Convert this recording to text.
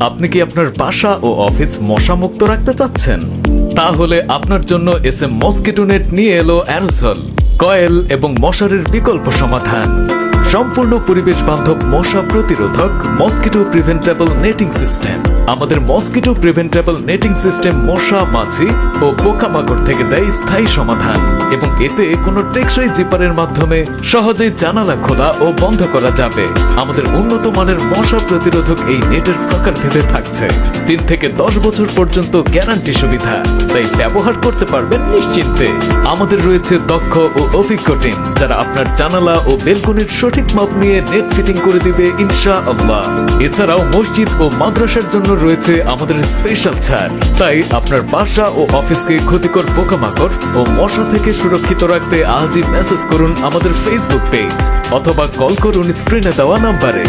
আপনি কি আপনার বাসা ও অফিস মশা মুক্ত রাখতে চাচ্ছেন? তাহলে আপনার জন্য এস এম মসকিটো নেট নিয়ে এলো অ্যারোসল, কয়েল এবং মশারির বিকল্প সমাধান। সম্পূর্ণ পরিবেশ বান্ধব মশা প্রতিরোধক মসকিটো প্রিভেন্টেবল নেটিং সিস্টেম। আমাদের মসকিটো প্রিভেন্টেবল নেটিং সিস্টেম মশা, মাছি ও পোকামাকড় থেকে দেয় স্থায়ী সমাধান এবং এতে কোনো টেকসই জিপারের মাধ্যমে সহজেই জানালা খোলা ও বন্ধ করা যাবে। আমাদের উন্নত মানের মশা প্রতিরোধক এই নেটের প্রকারভেদে থাকছে। তিন থেকে দশ বছর পর্যন্ত গ্যারান্টি সুবিধা, তাই ব্যবহার করতে পারবেন নিশ্চিন্তে। আমাদের রয়েছে দক্ষ ও অভিজ্ঞ টিম, যারা আপনার জানালা ও বেলকনির সঠিক মাপ নিয়ে নেট ফিটিং করে দিবে ইনশা আল্লাহ এছাড়াও মসজিদ ও মাদ্রাসার জন্য রয়েছে আমাদের স্পেশাল ছাড় তাই আপনার বাসা ও অফিসকে ক্ষতিকর পোকামাকড় ও মশা থেকে সুরক্ষিত রাখতে আজই মেসেজ করুন আমাদের ফেসবুক পেজ অথবা কল করুন স্ক্রিনে দেওয়া নাম্বারে।